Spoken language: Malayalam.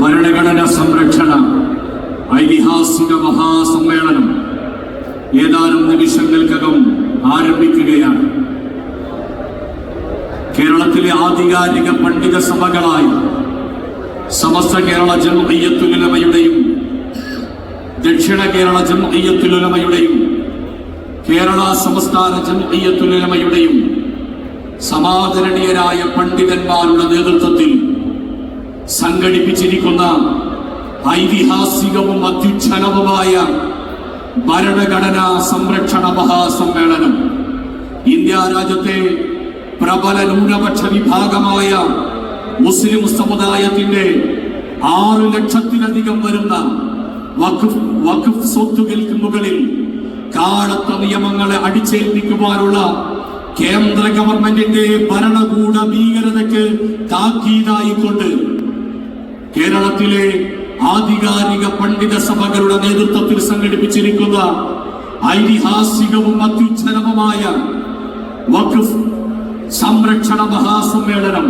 ഭരണഘടന സംരക്ഷണ ഐതിഹാസിക മഹാസമ്മേളനം ഏതാനും നിമിഷങ്ങൾക്കകം ആരംഭിക്കുകയാണ്. കേരളത്തിലെ ആധികാരിക പണ്ഡിത സഭകളായി സമസ്ത കേരള ജംഇയ്യത്തുലമയുടെയും ദക്ഷിണ കേരള ജംഇയ്യത്തുലമയുടെയും കേരള സംസ്ഥാന ജംഇയ്യത്തുലമയുടെയും സമാദരണീയരായ പണ്ഡിതന്മാരുടെ നേതൃത്വത്തിൽ സംഘടിപ്പിച്ചിരിക്കുന്ന ഐതിഹാസികവും അത്യുച്ഛലവുമായ ഭരണഘടനാ സംരക്ഷണ മഹാസമ്മേളനം ഇന്ത്യ രാജ്യത്തെ പ്രബല ന്യൂനപക്ഷ വിഭാഗമായ മുസ്ലിം സമുദായത്തിന്റെ ആറ് ലക്ഷത്തിലധികം വരുന്ന വഖഫ് വഖഫ് സ്വത്തുകൾക്ക് മുകളിൽ കാലത്ത നിയമങ്ങളെ അടിച്ചേൽപ്പിക്കുവാനുള്ള കേന്ദ്ര ഗവൺമെന്റിന്റെ ഭരണകൂട ഭീകരതയ്ക്ക് താക്കീതായിക്കൊണ്ട് കേരളത്തിലെ ആധികാരിക പണ്ഡിത സഭകളുടെ നേതൃത്വത്തിൽ സംഘടിപ്പിച്ചിരിക്കുന്ന ഐതിഹാസികവും അത്യുജ്ജലവുമായ വഖഫ് സംരക്ഷണ മഹാസമ്മേളനം